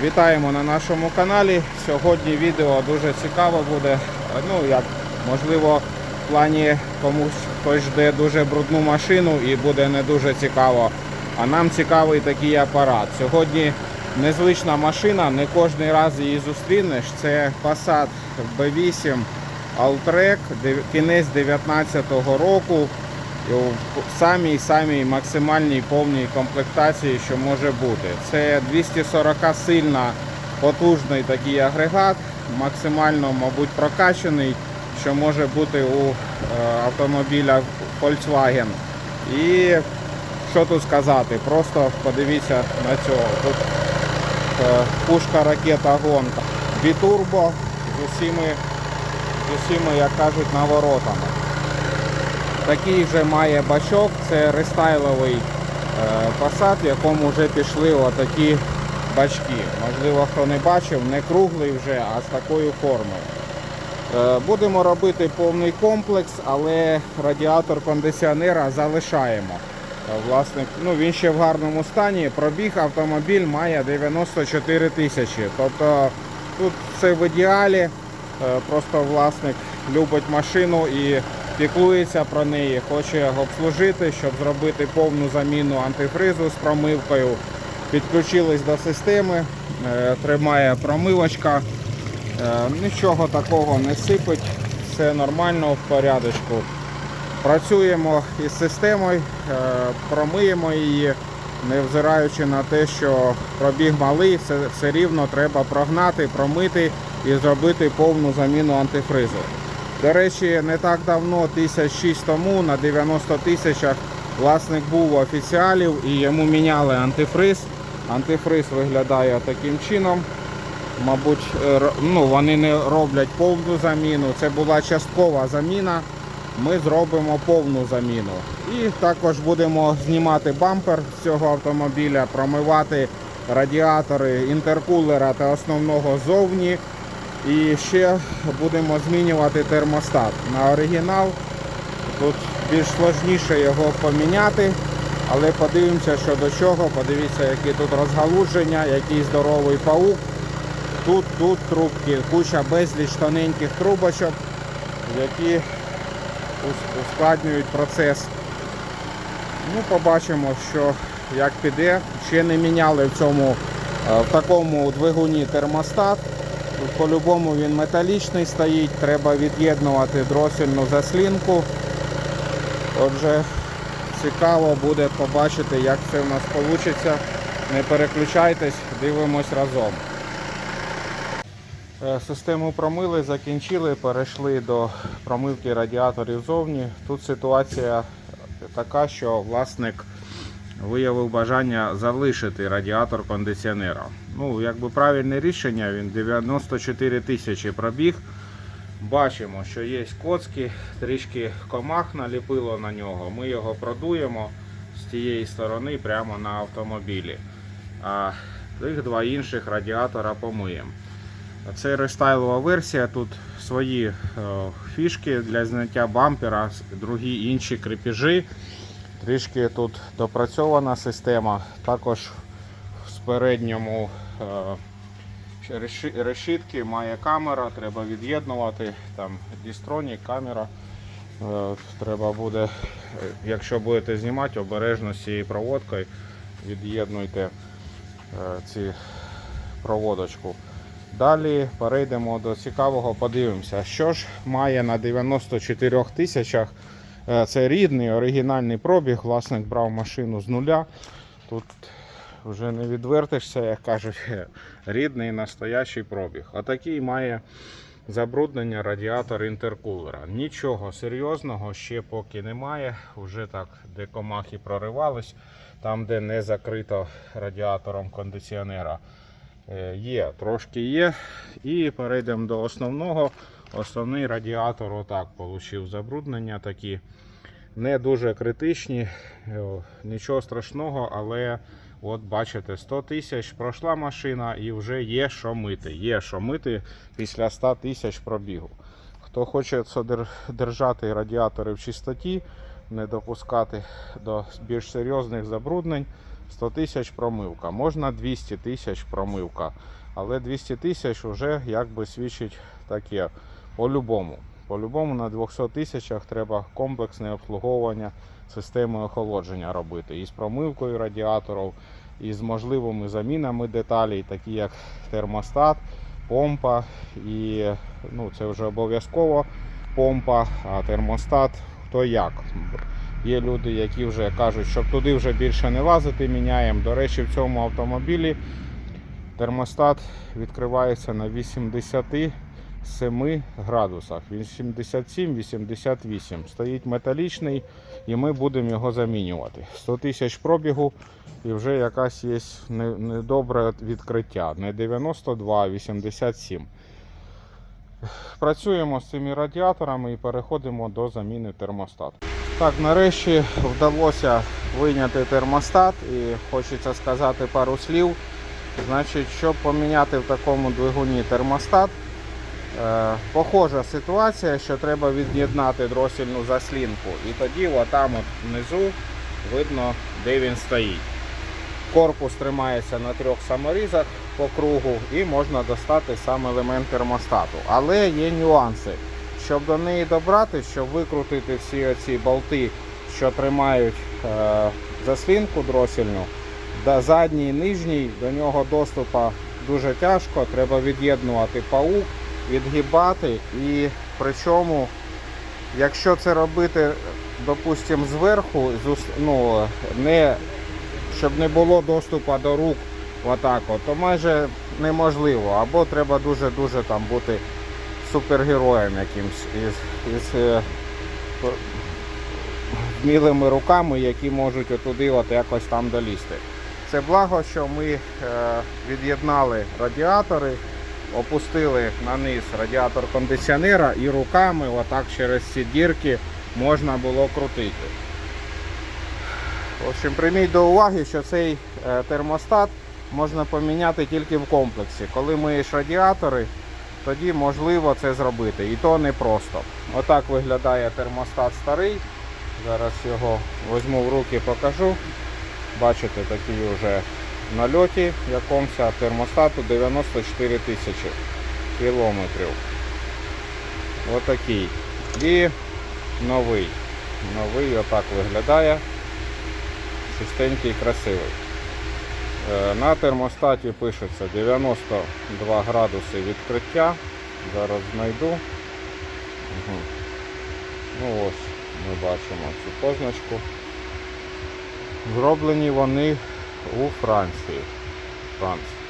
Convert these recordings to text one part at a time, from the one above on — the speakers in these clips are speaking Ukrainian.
Вітаємо на нашому каналі. Сьогодні відео дуже цікаве буде. Ну, як можливо, в плані комусь хтось жде дуже брудну машину і буде не дуже цікаво. А нам цікавий такий апарат. Сьогодні незвична машина, не кожен раз її зустрінеш. Це Passat B8 Alltrack, кінець 2019 року. Самій самій максимальній повній комплектації, що може бути. Це 240 сильна, потужний такий агрегат, максимально, мабуть, прокачаний, що може бути у е, автомобіля Volkswagen. І що тут сказати? Просто подивіться на цього. Тут е, пушка ракета гонка. Бітурбо з усіми, з усіми, як кажуть, наворотами. Такий вже має бачок, це рестайловий е, Passat, в якому вже пішли отакі бачки. Можливо, хто не бачив, не круглий вже, а з такою формою. Е, Будемо робити повний комплекс, але радіатор кондиціонера залишаємо. Е, Власник, ну він ще в гарному стані. Пробіг автомобіль має 94 тисячі. Тобто тут все в ідеалі. Просто власник любить машину і піклується про неї, хоче обслужити, щоб зробити повну заміну антифризу з промивкою. Підключились до системи, е, тримає промивочка. Е, Нічого такого не сипить, все нормально в порядочку. Працюємо із системою, е, промиємо її, невзираючи на те, що пробіг малий, все, все рівно треба прогнати, промити і зробити повну заміну антифризу. До речі, не так давно, тисяч шість тому, на 90 тисячах власник був у офіціалів і йому міняли антифриз. Антифриз виглядає таким чином. Мабуть, е, ну, вони не роблять повну заміну. Це була часткова заміна. Ми зробимо повну заміну. І також будемо знімати бампер з цього автомобіля, промивати радіатори інтеркулера та основного зовні. І ще будемо змінювати термостат на оригінал. Тут більш складніше його поміняти, але подивимося, що до чого. Подивіться, які тут розгалудження, який здоровий паук. Тут, тут трубки, куча безліч тоненьких трубочок, які ускладнюють процес. Ну, побачимо, що як піде. Ще не міняли в цьому е, в такому двигуні термостат. По-любому він металічний стоїть, треба від'єднувати дросільну заслінку. Отже, цікаво буде побачити, як це в нас вийде. Не переключайтесь, дивимось разом. Е, Систему промили, закінчили, перейшли до промивки радіаторів зовні. Тут ситуація така, що власник виявив бажання залишити радіатор кондиціонера. Ну, якби правильне рішення, він 94 тисячі пробіг. Бачимо, що є коцки, трішки комах наліпило на нього. Ми його продуємо з тієї сторони прямо на автомобілі. А тих два інших радіатора помиємо. Це рестайлова версія. Тут свої е, фішки для зняття бампера, другі інші крепежі. Трішки тут допрацьована система. Також передньому е, решітки має камера, треба від'єднувати. Там дістронік, камера. Е, Треба буде, е, якщо будете знімати, обережно з цією проводкою від'єднуйте ці проводочку. Далі перейдемо до цікавого, подивимося, що ж має на 94 тисячах. Це рідний оригінальний пробіг. Власник брав машину з нуля. Тут вже не відвертишся, як кажуть, рідний настоящий пробіг. Отакий має забруднення радіатор інтеркулера. Нічого серйозного ще поки немає. Вже так, де комахи проривались, там, де не закрито радіатором кондиціонера. Е, Є, трошки є. І перейдемо до основного. Основний радіатор отак отримав забруднення такі. Не дуже критичні, е, нічого страшного, але от бачите, 100 тисяч пройшла машина і вже є що мити. Є що мити після 100 тисяч пробігу. Хто хоче держати радіатори в чистоті, не допускати до більш серйозних забруднень, 100 тисяч промивка. Можна 200 тисяч промивка. Але 200 тисяч вже якби свідчить таке по-любому. По-любому на 200 тисячах треба комплексне обслуговування системи охолодження робити. І з промивкою радіаторів, і з можливими замінами деталей, такі як термостат, помпа. І ну, це вже обов'язково помпа, а термостат хто як. Є люди, які вже кажуть, щоб туди вже більше не лазити, міняємо. До речі, в цьому автомобілі термостат відкривається на 87 градусах. 87-88. Стоїть металічний і ми будемо його замінювати. 100 тисяч пробігу і вже якась є недобре відкриття. Не 92, а 87. Працюємо з цими радіаторами і переходимо до заміни термостату. Так, нарешті вдалося вийняти термостат і хочеться сказати пару слів. Значить, щоб поміняти в такому двигуні термостат, похожа ситуація, що треба від'єднати дросільну заслінку. І тоді отам от внизу видно, де він стоїть. Корпус тримається на трьох саморізах по кругу і можна достати сам елемент термостату. Але є нюанси. Щоб до неї добрати, щоб викрутити всі оці болти, що тримають е, заслінку дросільну, да, задній нижній, до нього доступа дуже тяжко. Треба від'єднувати паук, відгибати. І причому, якщо це робити, допустимо, зверху, ну, не щоб не було доступу до рук отак то майже неможливо. Або треба дуже-дуже там бути супергероєм якимсь із, із е, вмілими руками, які можуть отуди от якось там долізти. Це благо, що ми е, від'єднали радіатори, опустили на низ радіатор кондиціонера і руками отак через ці дірки можна було крутити. В общем, прийміть до уваги, що цей е, термостат можна поміняти тільки в комплексі. Коли миєш радіатори, тоді можливо це зробити. І то не просто. Отак виглядає термостат старий. Зараз його візьму в руки покажу. Бачите, такий вже нальоті якомусь термостату 94 тисячі кілометрів. Отакий. І новий. Новий отак виглядає чистенький, красивий. Е, На термостаті пишеться 92 градуси відкриття. Зараз знайду. Угу. Ну ось, ми бачимо цю позначку. Зроблені вони у Франції. Франції.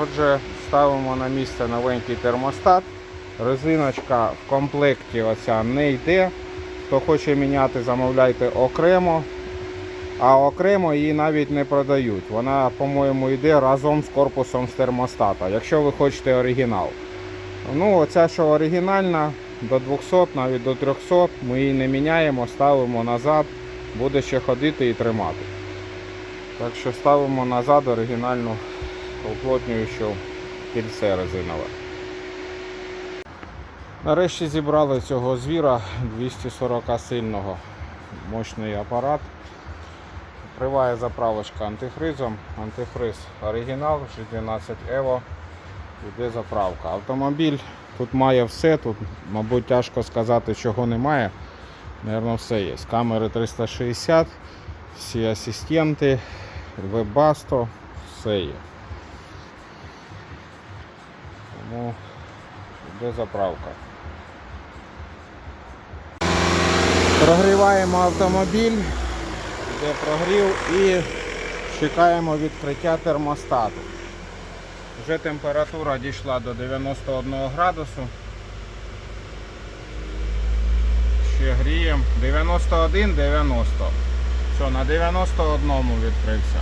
Отже, ставимо на місце новенький термостат. Резиночка в комплекті оця не йде. Хто хоче міняти, замовляйте окремо. А окремо її навіть не продають. Вона, по-моєму, йде разом з корпусом з термостата, якщо ви хочете оригінал. Ну, оця, що оригінальна, до 200, навіть до 300, ми її не міняємо, ставимо назад, буде ще ходити і тримати. Так що ставимо назад оригінальну уплотнюючу кільце резинове. Нарешті зібрали цього звіра 240 сильного мощний апарат. Триває заправочка антифризом. Антифриз оригінал 612 Evo. Іде заправка. Автомобіль тут має все, тут, мабуть, тяжко сказати, чого немає. Наверно, все є. Камери 360, всі асистенти, вебасто, все є. Тому йде заправка. Прогріваємо автомобіль де прогрів і чекаємо відкриття термостату. Вже температура дійшла до 91 градусу. Ще гріємо. 91-90. Все, на 91 відкрився.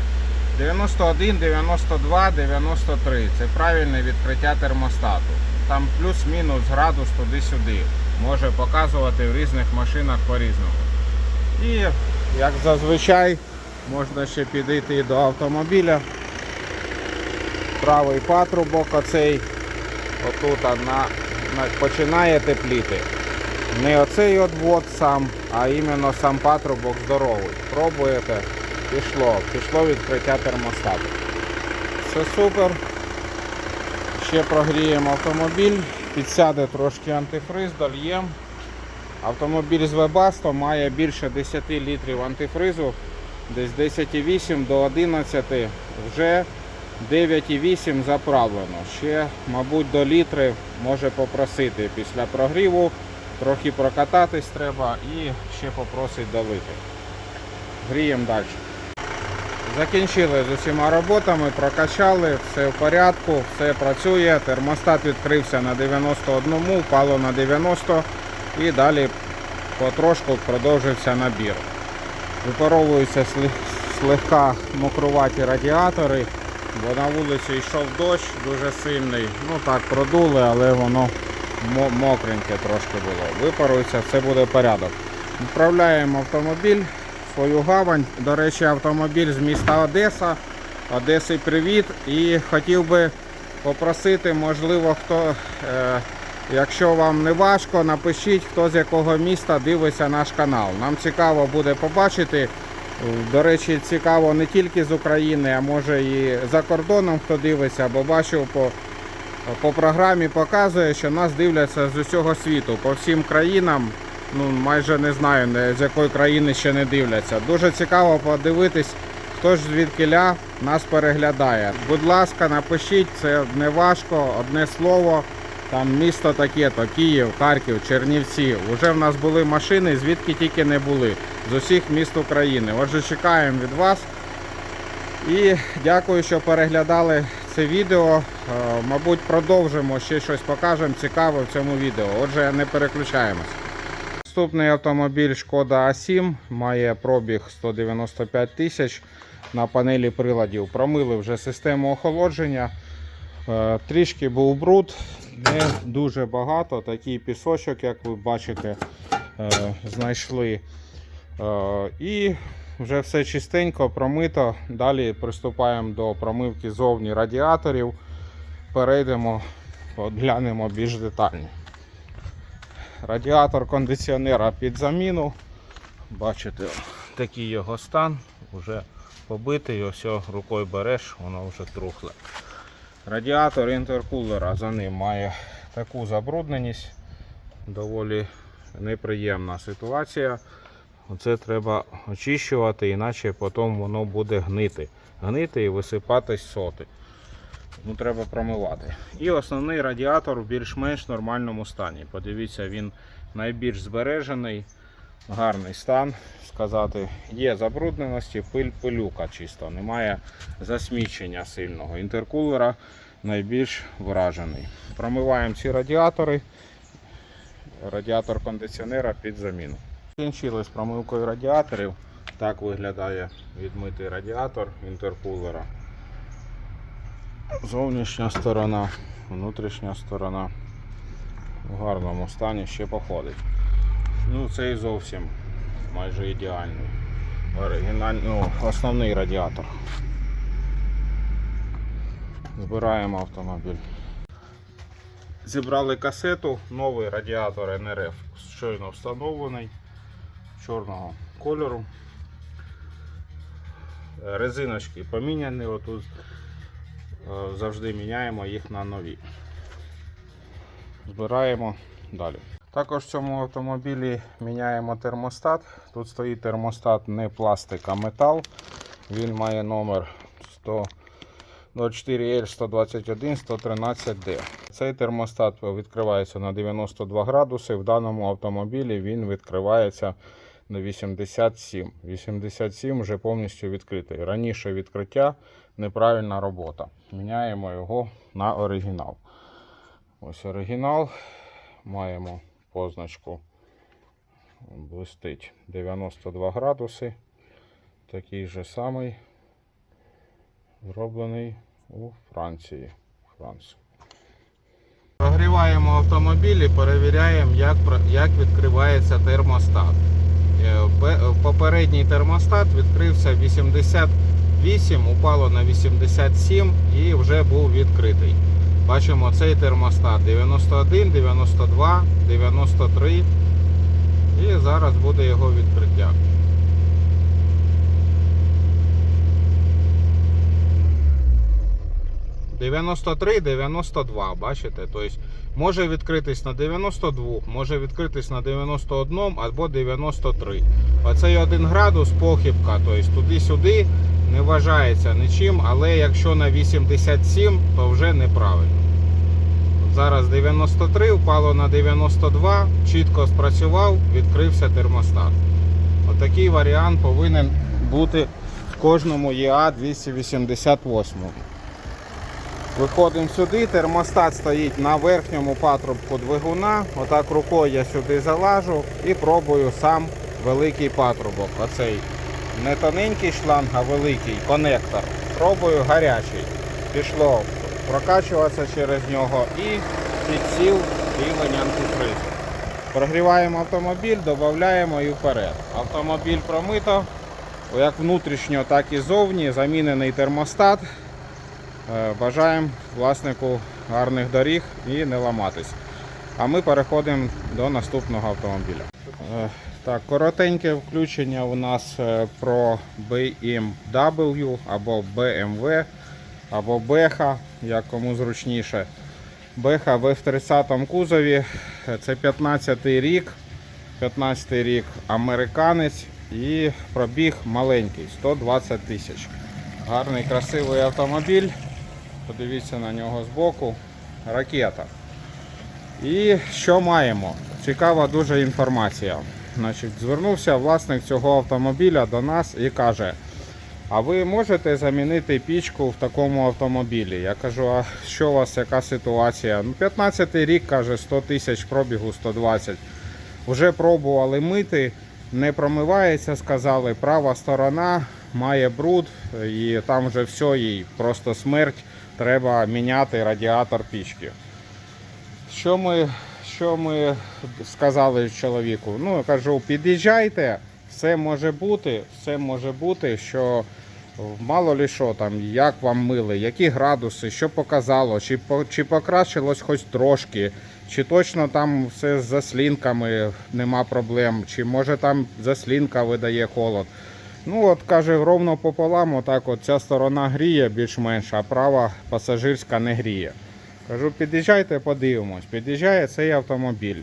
91, 92, 93. Це правильне відкриття термостату. Там плюс-мінус градус туди-сюди. Може показувати в різних машинах по-різному. І як зазвичай можна ще підійти до автомобіля. Правий патрубок оцей отут на, на, починає тепліти. Не оцей от сам, а іменно сам патрубок здоровий. Пробуєте, пішло, пішло відкриття термостату. Це супер. Ще прогріємо автомобіль, підсяде трошки антифриз, дольємо. Автомобіль з Webasto має більше 10 літрів антифризу, десь 10,8 до 11, вже 9,8 заправлено. Ще, мабуть, до літри може попросити після прогріву, трохи прокататись треба і ще попросить долити. Гріємо далі. Закінчили з усіма роботами, прокачали, все в порядку, все працює. Термостат відкрився на 91, впало на 90 і далі потрошку продовжився набір. Випаровуються слегка мокруваті радіатори, бо на вулиці йшов дощ дуже сильний. Ну так, продули, але воно мокреньке трошки було. Випарується, все буде порядок. Відправляємо автомобіль свою гавань. До речі, автомобіль з міста Одеса. Одеси привіт. І хотів би попросити, можливо, хто, е, якщо вам не важко, напишіть, хто з якого міста дивиться наш канал. Нам цікаво буде побачити. До речі, цікаво не тільки з України, а може і за кордоном хто дивиться, бо бачив по, по програмі показує, що нас дивляться з усього світу, по всім країнам. Ну, майже не знаю, з якої країни ще не дивляться. Дуже цікаво подивитись, хто ж звідкиля нас переглядає. Будь ласка, напишіть, це не важко, одне слово. Там місто таке-то, Київ, Харків, Чернівці. Уже в нас були машини, звідки тільки не були. З усіх міст України. Отже, чекаємо від вас. І дякую, що переглядали це відео. Е, Мабуть, продовжимо ще щось покажемо цікаве в цьому відео. Отже, не переключаємось. Наступний автомобіль Шкода А7 має пробіг 195 тисяч. На панелі приладів промили вже систему охолодження. Е, Трішки був бруд, не дуже багато. Такий пісочок, як ви бачите, е, знайшли. І вже все чистенько, промито. Далі приступаємо до промивки зовні радіаторів. Перейдемо, глянемо більш детально. Радіатор кондиціонера під заміну. Бачите, такий його стан. Вже побитий, ось рукою береш, воно вже трухле. Радіатор інтеркулера за ним має таку забрудненість. Доволі неприємна ситуація. Оце треба очищувати, іначе потім воно буде гнити. Гнити і висипатись соти. Ну, треба промивати. І основний радіатор в більш-менш нормальному стані. Подивіться, він найбільш збережений, гарний стан. Сказати, є забрудненості, пиль, пилюка чисто, немає засмічення сильного. Інтеркулера найбільш вражений. Промиваємо ці радіатори. Радіатор кондиціонера під заміну. Закінчили промивкою радіаторів. Так виглядає відмитий радіатор інтеркулера. Зовнішня сторона, внутрішня сторона в гарному стані ще походить. Ну, цей зовсім майже ідеальний. Оригінальний, ну, основний радіатор. Збираємо автомобіль. Зібрали касету, новий радіатор НРФ, щойно встановлений, чорного кольору. Е, Резиночки поміняні, отут Е, завжди міняємо їх на нові. Збираємо далі. Також в цьому автомобілі міняємо термостат. Тут стоїть термостат не пластик, а метал. Він має номер 104L 121 113D. Цей термостат відкривається на 92 градуси. В даному автомобілі він відкривається на 87. 87 вже повністю відкритий. Раніше відкриття неправильна робота. Міняємо його на оригінал. Ось оригінал. Маємо позначку. Блистить 92 градуси. Такий же самий. Зроблений у Франції. Франції. Прогріваємо автомобіль і перевіряємо, як, як відкривається термостат. Е, пе- Попередній термостат відкрився 88, упало на 87 і вже був відкритий. Бачимо цей термостат 91, 92, 93 і зараз буде його відкриття. 93-92, бачите? Тобто може відкритись на 92, може відкритись на 91 або 93. Оцей 1 градус похибка, тобто туди-сюди не вважається нічим, але якщо на 87, то вже неправильно. Зараз 93, впало на 92, чітко спрацював, відкрився термостат. Отакий варіант повинен бути в кожному ЄА 288. Виходимо сюди, термостат стоїть на верхньому патрубку двигуна. Отак рукою я сюди залажу і пробую сам великий патрубок. Оцей не тоненький шланг, а великий конектор. Пробую гарячий. Пішло прокачуватися через нього і підсів рівень антифризу. Прогріваємо автомобіль, додаємо і вперед. Автомобіль промито, як внутрішньо, так і зовні. Замінений термостат. Е, Бажаємо власнику гарних доріг і не ламатись. А ми переходимо до наступного автомобіля. Е, Так, коротеньке включення у нас е, про BMW або BMW, або Беха, як кому зручніше. Беха в F30 кузові. Це 15 рік. 15 рік американець і пробіг маленький 120 тисяч. Гарний, красивий автомобіль. Подивіться на нього збоку. Ракета. І що маємо? Цікава дуже інформація. Значить, звернувся власник цього автомобіля до нас і каже: А ви можете замінити пічку в такому автомобілі? Я кажу, а що у вас, яка ситуація? Ну, 15 рік, каже, 100 тисяч пробігу 120. Вже пробували мити, не промивається, сказали. Права сторона має бруд, і там вже все, їй просто смерть. Треба міняти радіатор пічки. Що ми, що ми сказали чоловіку? Ну, я кажу, під'їжджайте, все може бути, все може бути, що мало ли що там, як вам мили, які градуси, що показало, чи, чи покращилось хоч трошки, чи точно там все з заслінками нема проблем, чи може там заслінка видає холод. Ну от каже, ровно пополам, отак от ця сторона гріє більш-менш, а права пасажирська не гріє. Кажу, під'їжджайте, подивимось. Під'їжджає цей автомобіль.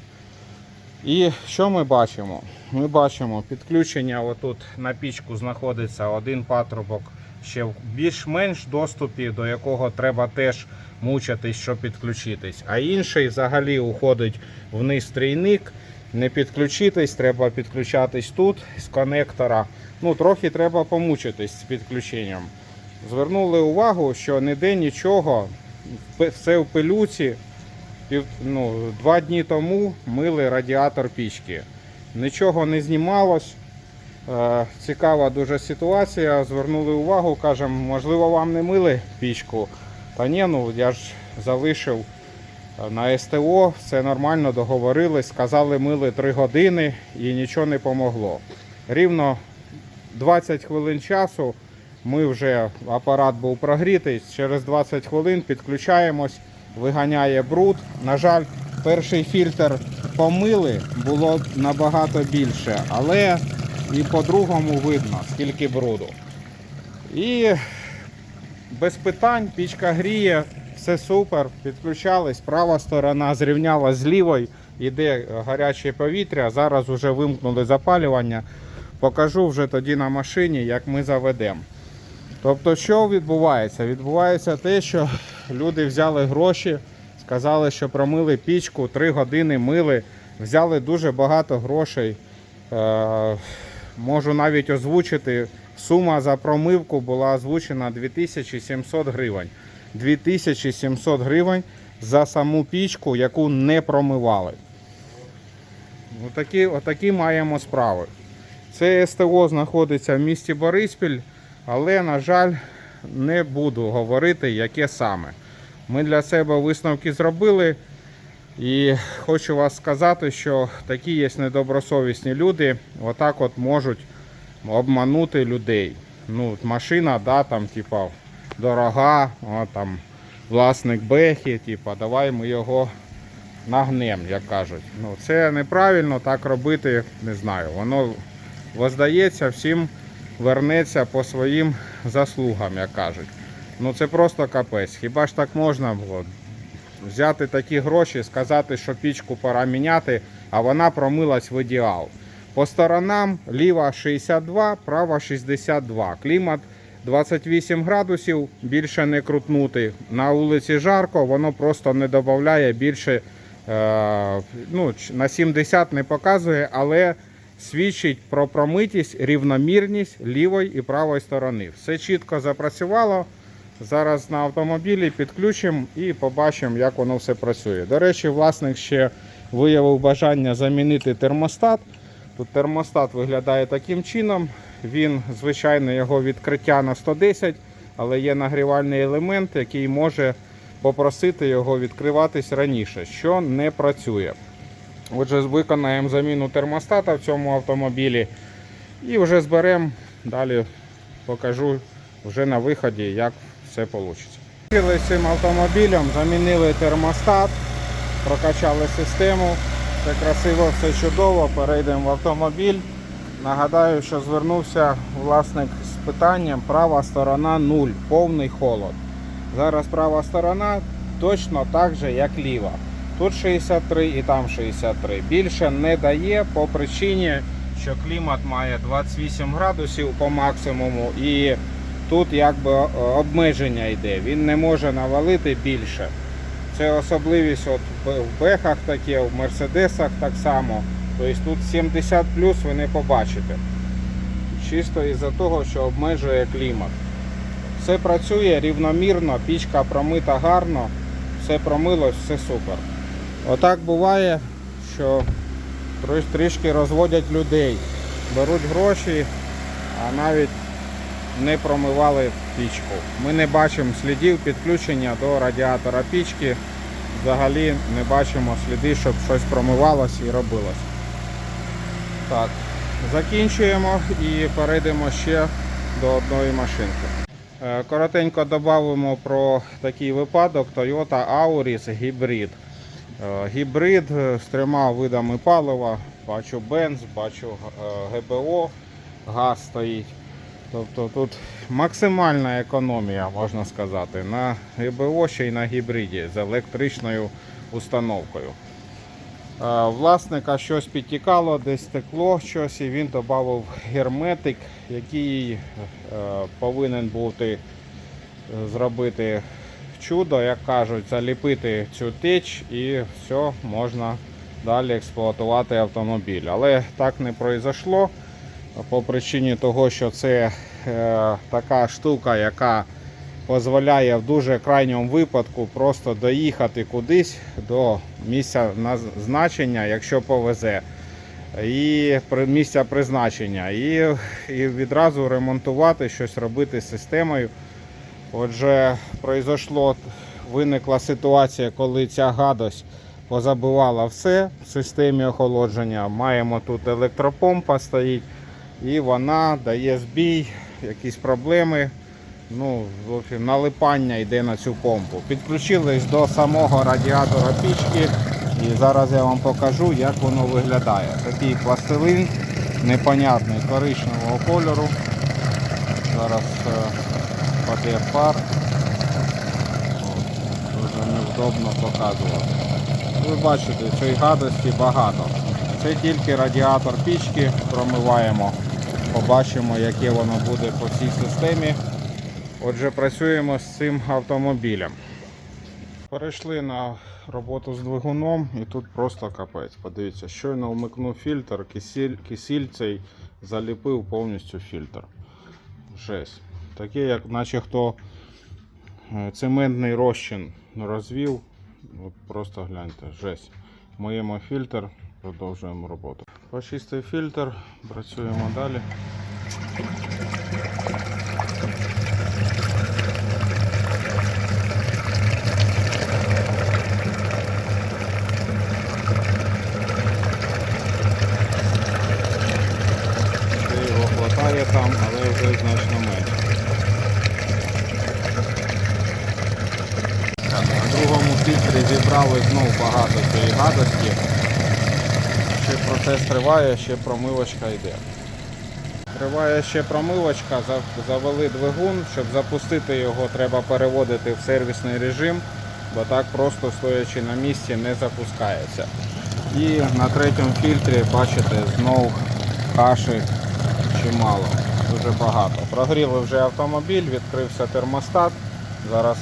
І що ми бачимо? Ми бачимо підключення отут на пічку знаходиться один патрубок ще в більш-менш доступі, до якого треба теж мучитись, щоб підключитись. А інший взагалі уходить вниз трійник. Не підключитись, треба підключатись тут з конектора. Ну, трохи треба помучитись з підключенням. Звернули увагу, що ніде нічого, все в пилюці. Ну, два дні тому мили радіатор пічки. Нічого не знімалось. Е, цікава дуже ситуація. Звернули увагу, кажемо, можливо, вам не мили пічку. Та ні, ну я ж залишив на СТО, все нормально, договорились, сказали, мили 3 години і нічого не помогло. Рівно 20 хвилин часу ми вже апарат був прогрітий. Через 20 хвилин підключаємось, виганяє бруд. На жаль, перший фільтр помили, було набагато більше, але і по-другому видно, скільки бруду. І без питань, пічка гріє, все супер, підключались, права сторона зрівняла з лівою, йде гаряче повітря. Зараз вже вимкнули запалювання. Покажу вже тоді на машині, як ми заведемо. Тобто, що відбувається? Відбувається те, що люди взяли гроші, сказали, що промили пічку, 3 години мили, взяли дуже багато грошей. Е, можу навіть озвучити, сума за промивку була озвучена 2700 гривень. 2700 гривень за саму пічку, яку не промивали. Отакі, отакі маємо справи. Це СТО знаходиться в місті Бориспіль, але, на жаль, не буду говорити, яке саме. Ми для себе висновки зробили. І хочу вас сказати, що такі є недобросовісні люди, отак от можуть обманути людей. Ну, машина, да, там, типа, дорога, о, там, власник бехи, типа, давай ми його нагнем, як кажуть. Ну, це неправильно так робити, не знаю. Воно воздається, всім вернеться по своїм заслугам, як кажуть. Ну це просто капець. Хіба ж так можна було? Взяти такі гроші, сказати, що пічку пора міняти, а вона промилась в ідеал. По сторонам ліва 62, права 62. Клімат 28 градусів, більше не крутнути. На вулиці жарко, воно просто не додає більше е, ну, на 70 не показує, але свідчить про промитість, рівномірність лівої і правої сторони. Все чітко запрацювало. Зараз на автомобілі підключимо і побачимо, як воно все працює. До речі, власник ще виявив бажання замінити термостат. Тут термостат виглядає таким чином. Він, звичайно, його відкриття на 110, але є нагрівальний елемент, який може попросити його відкриватись раніше, що не працює. Отже, виконаємо заміну термостата в цьому автомобілі і вже зберемо. Далі покажу вже на виході, як все вийде. Цим автомобілем замінили термостат, прокачали систему. Все красиво, все чудово. Перейдемо в автомобіль. Нагадаю, що звернувся власник з питанням права сторона 0, повний холод. Зараз права сторона точно так же, як ліва. Тут 63 і там 63. Більше не дає по причині, що клімат має 28 градусів по максимуму і тут якби е, обмеження йде. Він не може навалити більше. Це особливість от в- бехах таке, в мерседесах так само. Тобто тут 70 плюс ви не побачите. Чисто із-за того, що обмежує клімат. Все працює рівномірно, пічка промита гарно, все промилось, все супер. Отак буває, що трішки розводять людей, беруть гроші, а навіть не промивали пічку. Ми не бачимо слідів підключення до радіатора пічки. Взагалі не бачимо сліди, щоб щось промивалось і робилось. Так, закінчуємо і перейдемо ще до одної машинки. Е, Коротенько додамо про такий випадок Toyota Auris. Е, Гібрид е, з трьома видами палива. Бачу бенз, бачу ГБО, газ стоїть. Тобто тут максимальна економія, можна сказати, на ГБО ще й на гібриді з електричною установкою. Е, Власника щось підтікало, десь стекло щось, і він додав герметик, який е, повинен бути е, зробити чудо, як кажуть, заліпити цю теч і все, можна далі експлуатувати автомобіль. Але так не пройшло по причині того, що це така штука, яка дозволяє в дуже крайньому випадку просто доїхати кудись до місця назначення, якщо повезе. І місця призначення, і, і відразу ремонтувати щось робити з системою. Отже, произошло, виникла ситуація, коли ця гадость позабивала все в системі охолодження. Маємо тут електропомпа стоїть, і вона дає збій, якісь проблеми. Ну, в общем, налипання йде на цю помпу. Підключились до самого радіатора пічки. І зараз я вам покажу, як воно виглядає. Такий пластилин непонятний коричневого кольору. Зараз е, паде пар. Дуже невдобно показувати. Ви бачите, цієї гадості багато. Це тільки радіатор пічки промиваємо. Побачимо, яке воно буде по всій системі. Отже, працюємо з цим автомобілем. Перейшли на роботу з двигуном і тут просто капець. Подивіться, щойно вмикнув фільтр, кисіль, кисіль цей заліпив повністю фільтр. Жесть. Таке, як наче хто е, цементний розчин розвів. От просто гляньте, жесть. Моємо фільтр, продовжуємо роботу. Почистив фільтр, працюємо далі. Ще його хватає там, але вже значно менше. Так, на другому фільтрі зібрали знов багато цієї гадості. Ще процес триває, ще промивочка йде. Триває ще промивочка, завели двигун. Щоб запустити його, треба переводити в сервісний режим, бо так просто стоячи на місці не запускається. І на третьому фільтрі, бачите, знов каші чимало, дуже багато. Прогріли вже автомобіль, відкрився термостат. Зараз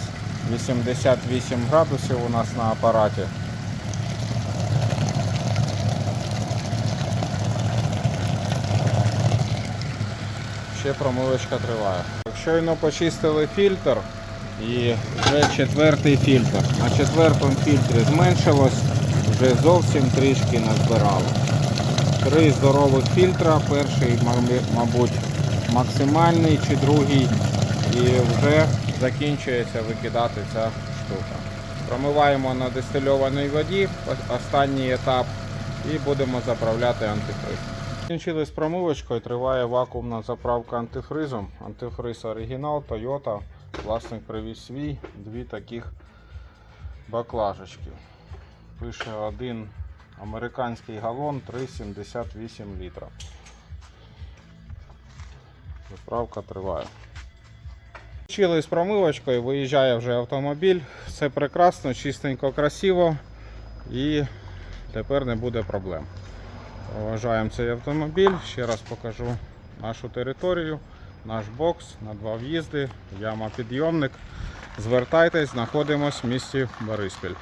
88 градусів у нас на апараті. Ще промивочка триває. Щойно почистили фільтр і вже четвертий фільтр. На четвертому фільтрі зменшилось, вже зовсім трішки назбирало. Три здорових фільтра, перший, мабуть, максимальний чи другий, і вже закінчується викидати ця штука. Промиваємо на дистильованій воді, останній етап, і будемо заправляти антифриз. Закінчили промивочкою, триває вакуумна заправка антифризом. Антифриз оригінал, Toyota. Власник привіз свій, дві таких баклажечки. Пише один американський галон 3,78 літра. Заправка триває. Закінчили з промивочкою, виїжджає вже автомобіль. Все прекрасно, чистенько, красиво і тепер не буде проблем. Вважаємо цей автомобіль. Ще раз покажу нашу територію, наш бокс на два в'їзди, яма підйомник. Звертайтесь, знаходимось в місті Бориспіль.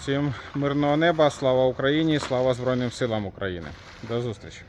Всім мирного неба, слава Україні, слава Збройним силам України. До зустрічі!